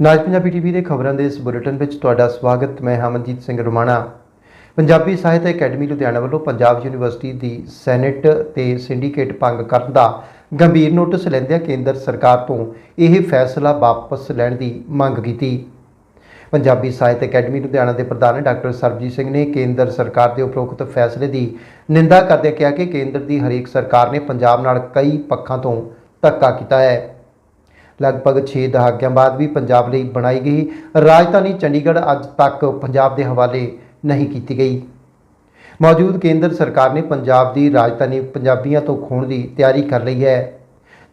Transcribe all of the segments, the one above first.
ਨਾਜ Punjabi TV ਦੇ ਖਬਰਾਂ ਦੇ ਇਸ ਬੁਲੇਟਿਨ ਵਿੱਚ ਤੁਹਾਡਾ ਸਵਾਗਤ, ਮੈਂ ਹਮਨਜੀਤ ਸਿੰਘ ਰਮਾਣਾ। ਪੰਜਾਬੀ ਸਾਹਿਤ ਅਕੈਡਮੀ ਲੁਧਿਆਣਾ ਵੱਲੋਂ ਪੰਜਾਬ ਯੂਨੀਵਰਸਿਟੀ ਦੀ ਸੈਨੇਟ ਤੇ ਸਿੰਡੀਕੇਟ ਭੰਗ ਕਰਨ ਦਾ ਗੰਭੀਰ ਨੋਟਿਸ ਲੈਂਦਿਆਂ ਕੇਂਦਰ ਸਰਕਾਰ ਤੋਂ ਇਹ ਫੈਸਲਾ ਵਾਪਸ ਲੈਣ ਦੀ ਮੰਗ ਕੀਤੀ। ਪੰਜਾਬੀ ਸਾਹਿਤ ਅਕੈਡਮੀ ਲੁਧਿਆਣਾ ਦੇ ਪ੍ਰਧਾਨ ਡਾਕਟਰ ਸਰਬਜੀਤ ਸਿੰਘ ਨੇ ਕੇਂਦਰ ਸਰਕਾਰ ਦੇ ਉਪਰੋਕਤ ਫੈਸਲੇ ਦੀ ਨਿੰਦਾ ਕਰਦਿਆਂ ਕਿਹਾ ਕਿ ਕੇਂਦਰ ਦੀ ਹਰੇਕ ਸਰਕਾਰ ਨੇ ਪੰਜਾਬ ਨਾਲ ਕਈ ਪੱਖਾਂ ਤੋਂ ਧੱਕਾ ਕੀਤਾ ਹੈ। ਲਗਭਗ 6 ਦਹਾਕਿਆਂ ਬਾਅਦ ਵੀ ਪੰਜਾਬ ਲਈ ਬਣਾਈ ਗਈ ਰਾਜਧਾਨੀ ਚੰਡੀਗੜ੍ਹ ਅੱਜ ਤੱਕ ਪੰਜਾਬ ਦੇ ਹਵਾਲੇ ਨਹੀਂ ਕੀਤੀ ਗਈ। ਮੌਜੂਦ ਕੇਂਦਰ ਸਰਕਾਰ ਨੇ ਪੰਜਾਬ ਦੀ ਰਾਜਧਾਨੀ ਪੰਜਾਬੀਆਂ ਤੋਂ ਖੋਣ ਦੀ ਤਿਆਰੀ ਕਰ ਲਈ ਹੈ।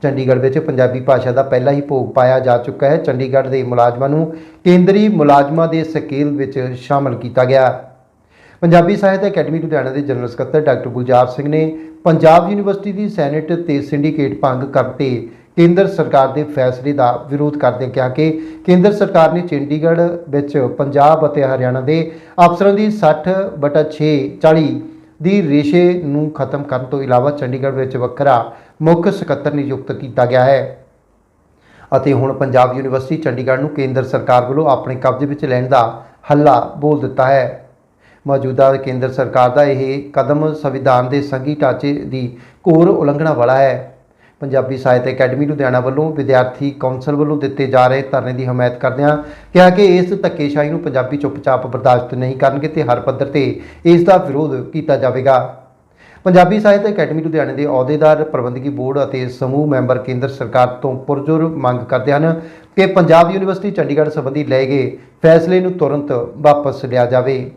ਚੰਡੀਗੜ੍ਹ ਵਿੱਚ ਪੰਜਾਬੀ ਭਾਸ਼ਾ ਦਾ ਪਹਿਲਾ ਹੀ ਭੋਗ ਪਾਇਆ ਜਾ ਚੁੱਕਾ ਹੈ। ਚੰਡੀਗੜ੍ਹ ਦੇ ਮੁਲਾਜ਼ਮਾਂ ਨੂੰ ਕੇਂਦਰੀ ਮੁਲਾਜ਼ਮਾਂ ਦੇ ਸਕੇਲ ਵਿੱਚ ਸ਼ਾਮਲ ਕੀਤਾ ਗਿਆ। ਪੰਜਾਬੀ ਸਾਹਿਤ ਅਕੈਡਮੀ ਲੁਧਿਆਣਾ ਦੇ ਜਨਰਲ ਸਕੱਤਰ ਡਾਕਟਰ ਗੁਲਜ਼ਾਰ ਸਿੰਘ ਨੇ ਪੰਜਾਬ ਯੂਨੀਵਰਸਿਟੀ ਦੀ ਸੈਨੇਟ ਤੇ ਸਿੰਡੀਕੇਟ ਭੰਗ ਕਰਤੇ ਕੇਂਦਰ ਸਰਕਾਰ ਦੇ ਫੈਸਲੇ ਦਾ ਵਿਰੋਧ ਕਰਦੇ ਕਿਹਾ ਕਿ ਕੇਂਦਰ ਸਰਕਾਰ ਨੇ ਚੰਡੀਗੜ੍ਹ ਵਿੱਚ ਪੰਜਾਬ ਅਤੇ ਹਰਿਆਣਾ ਦੇ ਅਫਸਰਾਂ ਦੀ 60 ਬਟਾ 6 40 ਦੀ ਰੇਸ਼ੇ ਨੂੰ ਖਤਮ ਕਰਨ ਤੋਂ ਇਲਾਵਾ ਚੰਡੀਗੜ੍ਹ ਵਿੱਚ ਵੱਖਰਾ ਮੁੱਖ ਸਕੱਤਰ ਨਿਯੁਕਤ ਕੀਤਾ ਗਿਆ ਹੈ। ਅਤੇ ਹੁਣ ਪੰਜਾਬ ਯੂਨੀਵਰਸਿਟੀ ਚੰਡੀਗੜ੍ਹ ਨੂੰ ਕੇਂਦਰ ਸਰਕਾਰ ਵੱਲੋਂ ਆਪਣੇ ਕਬਜ਼ੇ ਵਿੱਚ ਲੈਣ ਦਾ ਹੱਲਾ ਬੋਲ ਦਿੱਤਾ ਹੈ। ਮੌਜੂਦਾ ਕੇਂਦਰ ਸਰਕਾਰ ਦਾ ਇਹ ਕਦਮ ਸੰਵਿਧਾਨ ਦੇ ਸੰਘੀ ਢਾਂਚੇ ਦੀ ਘੋਰ ਉਲੰਘਣਾ ਵਾਲਾ ਹੈ। ਪੰਜਾਬੀ ਸਾਹਿਤ ਅਕੈਡਮੀ ਲੁਧਿਆਣਾ ਵੱਲੋਂ ਵਿਦਿਆਰਥੀ ਕੌਂਸਲ ਵੱਲੋਂ ਦਿੱਤੇ ਜਾ ਰਹੇ ਧਰਨੇ ਦੀ ਹਮਾਇਤ ਕਰਦਿਆਂ ਕਿਹਾ ਕਿ ਇਸ ਧੱਕੇਸ਼ਾਹੀ ਨੂੰ ਪੰਜਾਬੀ ਚੁੱਪਚਾਪ ਬਰਦਾਸ਼ਤ ਨਹੀਂ ਕਰਨਗੇ ਤੇ ਹਰ ਪੱਧਰ ਤੇ ਇਸ ਦਾ ਵਿਰੋਧ ਕੀਤਾ ਜਾਵੇਗਾ। ਪੰਜਾਬੀ ਸਾਹਿਤ ਅਕੈਡਮੀ ਲੁਧਿਆਣੇ ਦੇ ਅਹੁਦੇਦਾਰ, ਪ੍ਰਬੰਧਕੀ ਬੋਰਡ ਅਤੇ ਸਮੂਹ ਮੈਂਬਰ ਕੇਂਦਰ ਸਰਕਾਰ ਤੋਂ ਪੁਰਜੁਰ ਮੰਗ ਕਰਦੇ ਹਨ ਕਿ ਪੰਜਾਬ ਯੂਨੀਵਰਸਿਟੀ ਚੰਡੀਗੜ੍ਹ ਸੰਬੰਧੀ ਲਏ ਗਏ ਫੈਸਲੇ ਨੂੰ ਤੁਰੰਤ ਵਾਪਸ ਲਿਆ ਜਾਵੇ।